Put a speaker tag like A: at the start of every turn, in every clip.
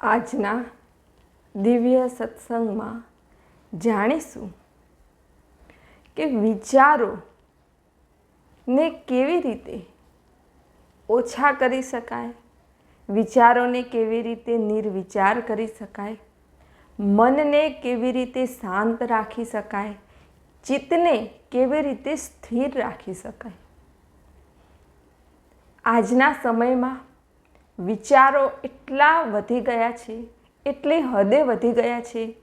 A: આજના દિવ્ય સત્સંગમાં જાણીશું કે વિચારો ને કેવી રીતે ઓછા કરી શકાય, વિચારોને કેવી રીતે નિર્વિચાર કરી શકાય, મનને કેવી રીતે શાંત રાખી શકાય, ચિત્તને કેવી રીતે સ્થિર રાખી શકાય. આજના સમયમાં વિચારો એટલા વધી ગયા છે, એટલી હદે વધી ગયા છે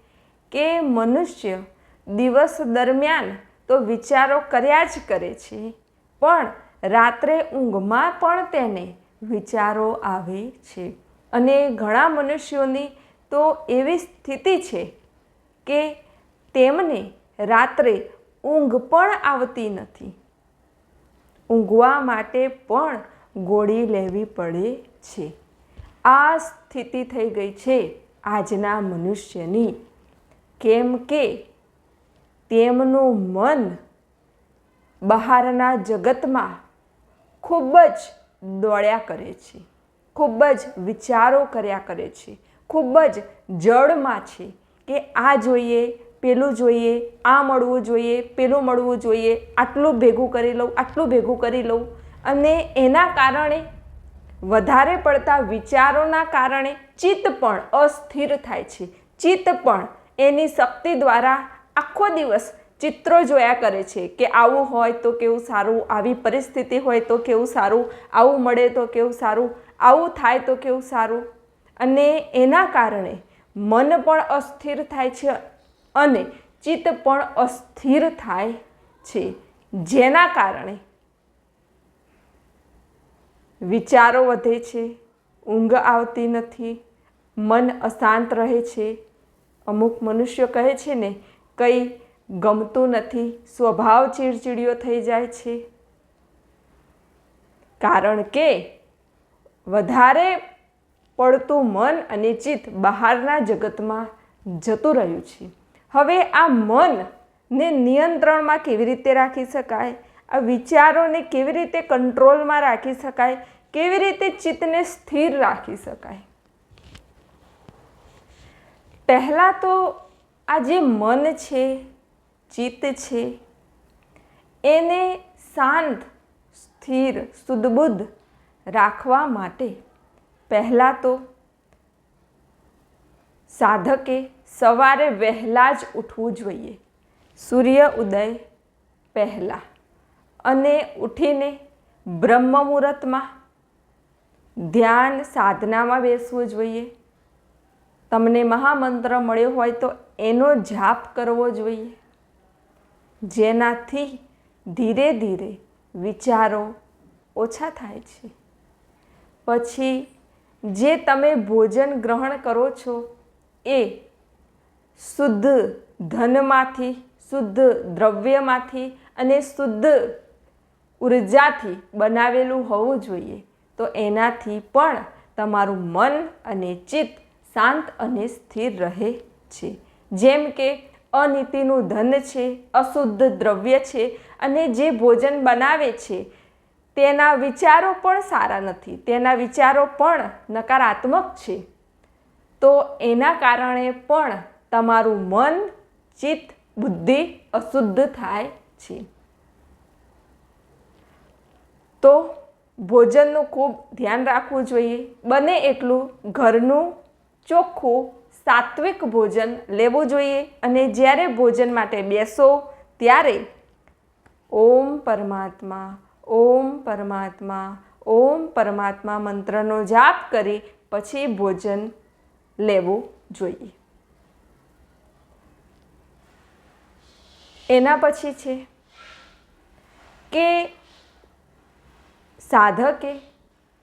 A: કે મનુષ્ય દિવસ દરમિયાન તો વિચારો કર્યા જ કરે છે. પણ રાત્રે ઊંઘમાં પણ તેને વિચારો આવે છે. અને ઘણા મનુષ્યોની તો એવી સ્થિતિ છે કે તેમને રાત્રે ઊંઘ પણ આવતી નથી. ઊંઘવા માટે પણ ગોળી લેવી પડે છે. આ સ્થિતિ થઈ ગઈ છે આજના મનુષ્યની. કેમ કે તેમનું મન બહારના જગતમાં ખૂબ જ દોડ્યા કરે છે. ખૂબ જ વિચારો કર્યા કરે છે. ખૂબ જ જળમાં છે કે આ જોઈએ, પેલું જોઈએ, આ મળવું જોઈએ, પેલું મળવું જોઈએ, આટલું ભેગું કરી લઉં, આટલું ભેગું કરી લઉં. અને એના કારણે વધારે પડતા વિચારોના કારણે ચિત્ત પણ અસ્થિર થાય છે. ચિત્ત પણ એની શક્તિ દ્વારા આખો દિવસ ચિત્રો જોયા કરે છે કે આવું હોય તો કેવું સારું, આવી પરિસ્થિતિ હોય તો કેવું સારું, આવું મળે તો કેવું સારું, આવું થાય તો કેવું સારું. અને એના કારણે મન પણ અસ્થિર થાય છે અને ચિત્ત પણ અસ્થિર થાય છે. જેના કારણે વિચારો વધે છે, ઊંઘ આવતી નથી, મન અશાંત રહે છે. અમુક મનુષ્ય કહે છે ને, કંઈ ગમતું નથી, સ્વભાવ ચીડચીડિયો થઈ જાય છે. કારણ કે વધારે પડતું મન અને ચિત્ત બહારના જગતમાં જતું રહ્યું છે. હવે આ મનને નિયંત્રણમાં કેવી રીતે રાખી શકાય? આ વિચારોને કેવી રીતે કંટ્રોલમાં રાખી શકાય? કેવી રીતે ચિત્તને સ્થિર રાખી શકાય? પહેલાં તો આ જે મન છે, ચિત્ત છે, એને શાંત, સ્થિર, સુદબુદ્ધ રાખવા માટે પહેલાં તો સાધકે સવારે વહેલા જ ઉઠવું જોઈએ. સૂર્ય ઉદય પહેલાં અને ઉઠીને બ્રહ્મ મુહૂર્તમાં ધ્યાન સાધનામાં બેસવું જોઈએ. તમને મહામંત્ર મળ્યો હોય તો એનો જાપ કરવો જોઈએ. જેનાથી ધીરે ધીરે વિચારો ઓછા થાય છે. પછી જે તમે ભોજન ગ્રહણ કરો છો એ શુદ્ધ ધનમાંથી, શુદ્ધ દ્રવ્યમાંથી અને શુદ્ધ ઉર્જાથી બનાવેલું હોવું જોઈએ. તો એનાથી પણ તમારું મન અને ચિત્ત શાંત અને સ્થિર રહે છે. જેમ કે અનીતિનું ધન છે, અશુદ્ધ દ્રવ્ય છે અને જે ભોજન બનાવે છે, તેના વિચારો પણ સારા નથી, તેના વિચારો પણ નકારાત્મક છે. તો એના કારણે પણ તમારું મન, ચિત્ત, બુદ્ધિ અશુદ્ધ થાય છે. તો ભોજનનું ખૂબ ધ્યાન રાખવું જોઈએ. બને એટલું ઘરનું ચોખ્ખું સાત્વિક ભોજન લેવું જોઈએ અને જ્યારે ભોજન માટે બેસો ત્યારે ઓમ પરમાત્મા ઓમ પરમાત્મા ઓમ પરમાત્મા મંત્રનો જાપ કરી પછી ભોજન લેવું જોઈએ. એના પછી છે કે સાધકે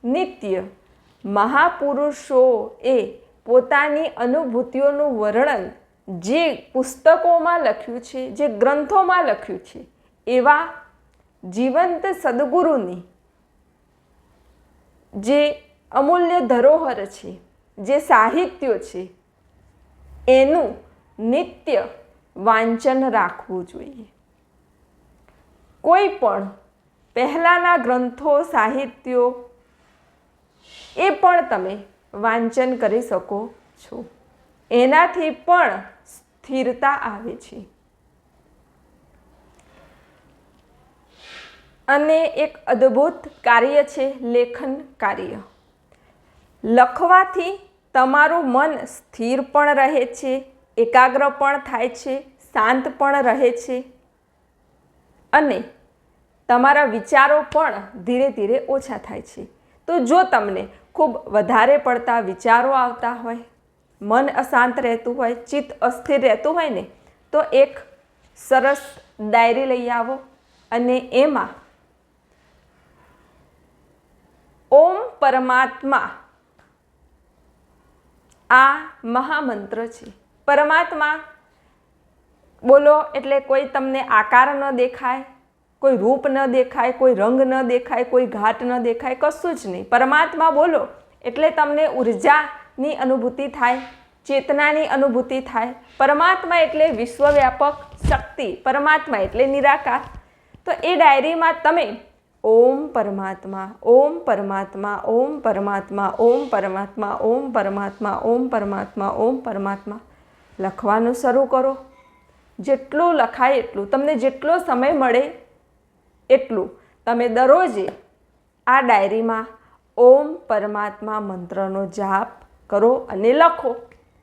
A: નિત્ય મહાપુરુષોએ પોતાની અનુભૂતિઓનું વર્ણન જે પુસ્તકોમાં લખ્યું છે, જે ગ્રંથોમાં લખ્યું છે, એવા જીવંત સદગુરુની જે અમૂલ્ય ધરોહર છે, જે સાહિત્યો છે, એનું નિત્ય વાંચન રાખવું જોઈએ. કોઈ પણ પહેલાંના ગ્રંથો, સાહિત્યો, એ પણ તમે વાંચન કરી શકો છો. એનાથી પણ સ્થિરતા આવે છે. અને એક અદ્ભુત કાર્ય છે લેખન કાર્ય. લખવાથી તમારું મન સ્થિર પણ રહે છે, એકાગ્ર પણ થાય છે, શાંત પણ રહે છે. અને તમારા વિચારો પણ ધીરે ધીરે ઓછા થાય છે. તો જો તમને ખૂબ વધારે પડતા વિચારો આવતા હોય, મન અશાંત રહેતું હોય, ચિત્ત અસ્થિર રહેતું હોય ને, તો એક સરસ ડાયરી લઈ આવો અને એમાં ઓમ પરમાત્મા આ મહામંત્ર છે. પરમાત્મા બોલો એટલે કોઈ તમને આકાર ન દેખાય કોઈ રૂપ ન દેખાય, કોઈ રંગ ન દેખાય, કોઈ ઘાટ ન દેખાય, કશું જ નહીં. પરમાત્મા બોલો, એટલે તમને ઉર્જાની અનુભૂતિ થાય, ચેતનાની અનુભૂતિ થાય. પરમાત્મા એટલે વિશ્વવ્યાપક શક્તિ, પરમાત્મા એટલે નિરાકાર. તો એ ડાયરીમાં તમે ઓમ પરમાત્મા ઓમ પરમાત્મા ઓમ પરમાત્મા ઓમ પરમાત્મા ઓમ પરમાત્મા ઓમ પરમાત્મા ઓમ પરમાત્મા. લખવાનું શરૂ કરો. જેટલું લખાય એટલું. તમને જેટલો સમય મળે એટલું. તમે દરરોજે આ ડાયરીમાં ઓમ પરમાત્મા મંત્રનો જાપ કરો અને લખો.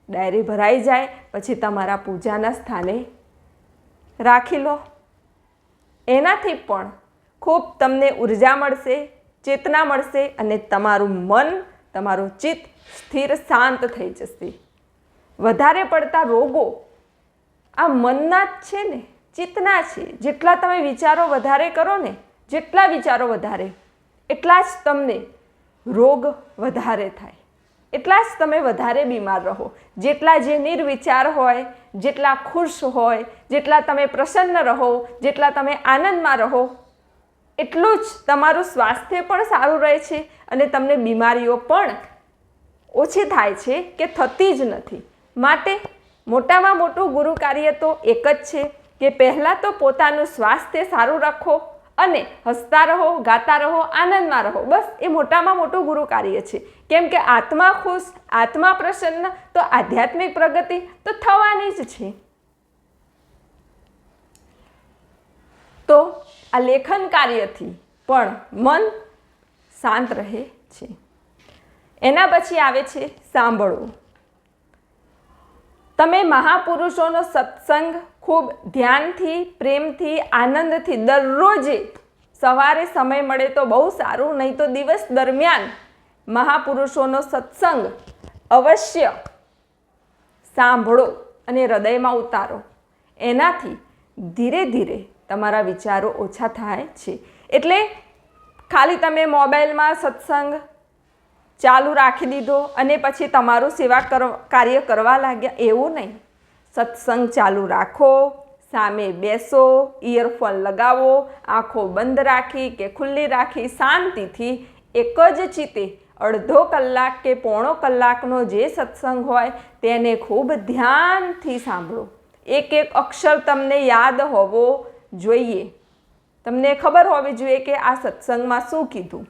A: ડાયરી ભરાઈ જાય, પછી તમારા પૂજાના સ્થાને રાખી લો. એનાથી પણ ખૂબ તમને ઊર્જા મળશે, ચેતના મળશે અને તમારું મન, તમારું ચિત્ત સ્થિર શાંત થઈ જશે. વધારે પડતા રોગો આ મનના જ છે ને. ચિત્તના છે. જેટલા તમે વિચારો વધારે કરો ને, જેટલા વિચારો વધારે, એટલા જ તમને રોગ વધારે થાય. એટલા જ તમે વધારે બીમાર રહો. જેટલા જે નિર્વિચાર હોય, જેટલા ખુશ હોય, જેટલા તમે પ્રસન્ન રહો, જેટલા તમે આનંદમાં રહો, એટલું જ તમારું સ્વાસ્થ્ય પણ સારું રહે છે અને તમને બીમારીઓ પણ ઓછી થાય છે કે થતી જ નથી. માટે મોટામાં મોટું ગુરુ કાર્ય તો એક જ છે. કે પહેલાં તો પોતાનું સ્વાસ્થ્ય સારું રાખો અને હસતા રહો, ગાતા રહો, આનંદમાં રહો. બસ, એ મોટામાં મોટું ગુરુ કાર્ય છે. કેમ કે આત્મા ખુશ, આત્મા પ્રસન્ન, તો આધ્યાત્મિક પ્રગતિ તો થવાની જ છે. તો આ લેખન કાર્યથી પણ મન શાંત રહે છે. એના પછી આવે છે સાંભળવું. તમે મહાપુરુષોનો સત્સંગ ખૂબ ધ્યાનથી, પ્રેમથી, આનંદથી દરરોજે સવારે સમય મળે તો બહુ સારું, નહીં તો દિવસ દરમિયાન મહાપુરુષોનો સત્સંગ અવશ્ય સાંભળો અને હૃદયમાં ઉતારો. એનાથી ધીરે ધીરે તમારા વિચારો ઓછા થાય છે. એટલે ખાલી તમે મોબાઈલમાં સત્સંગ ચાલુ રાખી દીધો અને પછી તમારું સેવા કર, કાર્ય કરવા લાગ્યા. એવું નહીં. સત્સંગ ચાલુ રાખો, સામે બેસો ઇયરફોન લગાવો, આંખો બંધ રાખી કે ખુલ્લી રાખી, શાંતિથી એક જ ચિત્તે અડધો કલાક કે પોણો કલાકનો જે સત્સંગ હોય તેને ખૂબ ધ્યાનથી સાંભળો. એક એક અક્ષર તમને યાદ હોવો જોઈએ. તમને ખબર હોવી જોઈએ કે આ સત્સંગમાં શું કીધું.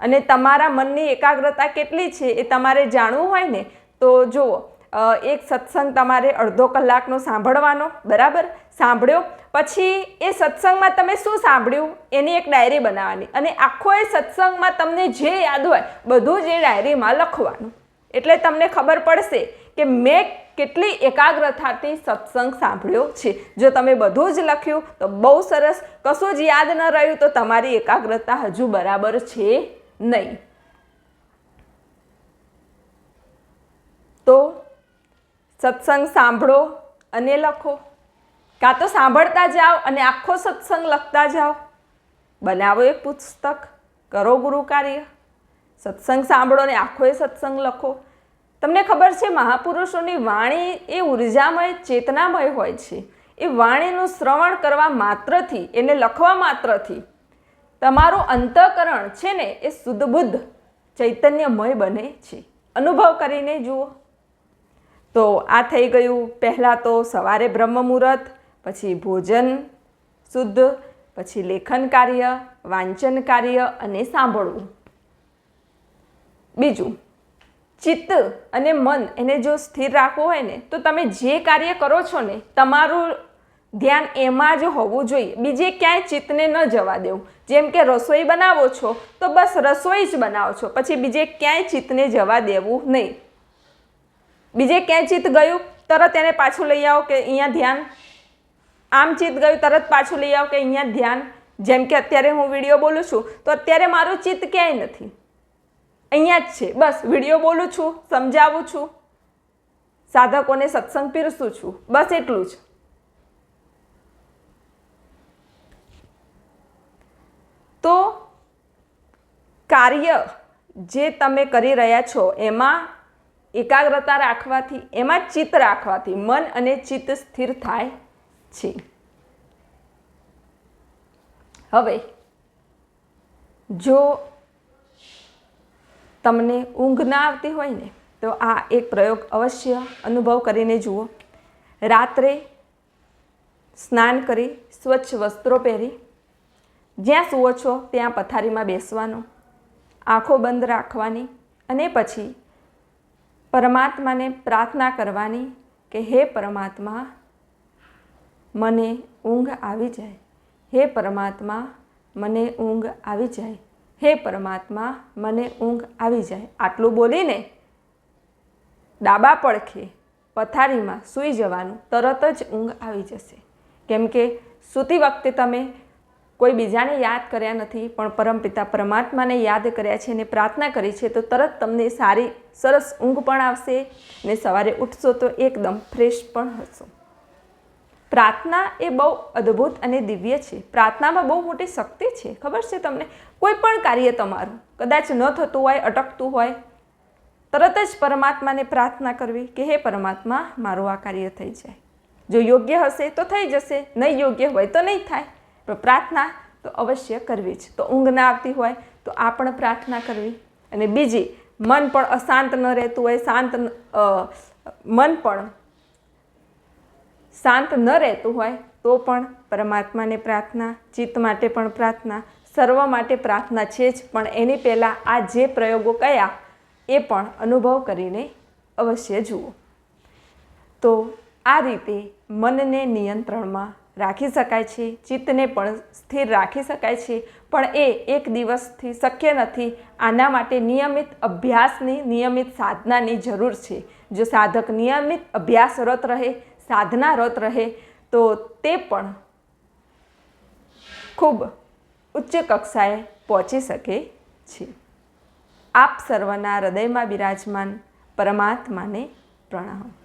A: અને તમારા મનની એકાગ્રતા કેટલી છે એ તમારે જાણવું હોય ને, તો જુઓ એક સત્સંગ તમારે અડધો કલાકનો સાંભળવાનો, બરાબર? સાંભળ્યો? પછી એ સત્સંગમાં તમે શું સાંભળ્યું? એની એક ડાયરી બનાવવાની અને આખો એ સત્સંગમાં તમને જે યાદ હોય, બધું જ એ ડાયરીમાં લખવાનું. એટલે તમને ખબર પડશે કે મેં કેટલી એકાગ્રતાથી સત્સંગ સાંભળ્યો છે. જો તમે બધું જ લખ્યું, તો બહુ સરસ. કશું જ યાદ ન રહ્યું, તો તમારી એકાગ્રતા હજુ બરાબર છે. નહીં. તો સત્સંગ સાંભળો અને લખો. કાં તો સાંભળતા જાઓ અને આખો સત્સંગ લખતા જાઓ. બનાવો એક પુસ્તક, કરો ગુરુ કાર્ય સત્સંગ સાંભળો ને આખો એ સત્સંગ લખો. તમને ખબર છે, મહાપુરુષોની વાણી એ ઉર્જામય, ચેતનામય હોય છે. એ વાણીનું શ્રવણ કરવા માત્રથી, એને લખવા માત્રથી તમારું અંતઃકરણ છે ને એ શુદ્ધ બુદ્ધ ચૈતન્યમય બને છે. અનુભવ કરીને જુઓ. તો આ થઈ ગયું. પહેલાં તો સવારે બ્રહ્મ મુહૂર્ત પછી ભોજન, શુદ્ધ, પછી લેખન કાર્ય, વાંચન કાર્ય અને સાંભળવું. બીજું, ચિત્ત અને મન એને જો સ્થિર રાખવું હોય ને, તો તમે જે કાર્ય કરો છો ને, તમારું ધ્યાન એમાં જ હોવું જોઈએ. બીજે ક્યાંય ચિત્તને ન જવા દેવું. જેમ કે રસોઈ બનાવો છો, તો બસ રસોઈ જ બનાવો છો. પછી બીજે ક્યાંય ચિત્તને જવા દેવું નહીં. બીજે ક્યાંય ચિત્ત ગયું, તરત એને પાછું લઈ આવો કે અહીંયા ધ્યાન. આમ ચિત્ત ગયું, તરત પાછું લઈ આવો કે અહીંયા ધ્યાન. જેમ કે અત્યારે હું વીડિયો બોલું છું, તો અત્યારે મારું ચિત્ત ક્યાંય નથી. અહીંયા જ છે. બસ વીડિયો બોલું છું, સમજાવું છું. સાધકોને સત્સંગ પીરસું છું. બસ એટલું જ. તો કાર્ય જે તમે કરી રહ્યા છો, એમાં એકાગ્રતા રાખવાથી, એમાં ચિત્ત રાખવાથી મન અને ચિત્ત સ્થિર થાય છે. હવે, જો તમને ઊંઘ ના આવતી હોય ને, તો આ એક પ્રયોગ અવશ્ય અનુભવ કરીને જુઓ. રાત્રે સ્નાન કરી, સ્વચ્છ વસ્ત્રો પહેરી જ્યાં સૂવો છો, ત્યાં પથારીમાં બેસવાનું, આંખો બંધ રાખવાની અને પછી પરમાત્માને પ્રાર્થના કરવાની કે હે પરમાત્મા, મને ઊંઘ આવી જાય. હે પરમાત્મા, મને ઊંઘ આવી જાય. હે પરમાત્મા, મને ઊંઘ આવી જાય. આટલું બોલીને ડાબા પડખે પથારીમાં સૂઈ જવાનું, તરત જ ઊંઘ આવી જશે. કેમ કે સૂતી વખતે તમે કોઈ બીજાને યાદ કર્યા નથી, પણ પરમપિતા પરમાત્માને યાદ કર્યા છે અને પ્રાર્થના કરી છે, તો તરત તમને સારી, સરસ ઊંઘ પણ આવશે ને સવારે ઉઠશો તો એકદમ ફ્રેશ પણ હશો. પ્રાર્થના એ બહુ અદ્ભુત અને દિવ્ય છે. પ્રાર્થનામાં બહુ મોટી શક્તિ છે. ખબર છે તમને? કોઈ પણ કાર્ય તમારું, કદાચ ન થતું હોય, અટકતું હોય, તરત જ પરમાત્માને પ્રાર્થના કરવી કે, હે પરમાત્મા, મારું આ કાર્ય થઈ જાય. જો યોગ્ય હશે તો થઈ જશે, નહીં યોગ્ય હોય તો નહીં થાય. પણ પ્રાર્થના તો અવશ્ય કરવી જ. તો ઊંઘ ના આવતી હોય તો આ પણ પ્રાર્થના કરવી. અને બીજી, મન પણ અશાંત ન રહેતું હોય, શાંત મન પણ શાંત ન રહેતું હોય તો પણ પરમાત્માને પ્રાર્થના, ચિત્ત માટે પણ પ્રાર્થના, સર્વ માટે પ્રાર્થના છે જ. પણ એની પહેલાં આ જે પ્રયોગો કયા એ પણ અનુભવ કરીને અવશ્ય જુઓ. તો આ રીતે મનને નિયંત્રણમાં રાખી શકાય છે, ચિત્તને પણ સ્થિર રાખી શકાય છે. પણ એ એક દિવસથી શક્ય નથી. આના માટે નિયમિત અભ્યાસની નિયમિત સાધનાની જરૂર છે. જો સાધક નિયમિત અભ્યાસરત રહે સાધનારત રહે, તો તે પણ ખૂબ ઉચ્ચ કક્ષાએ પહોંચી શકે છે. આપ સર્વના હૃદયમાં બિરાજમાન પરમાત્માને પ્રણામ.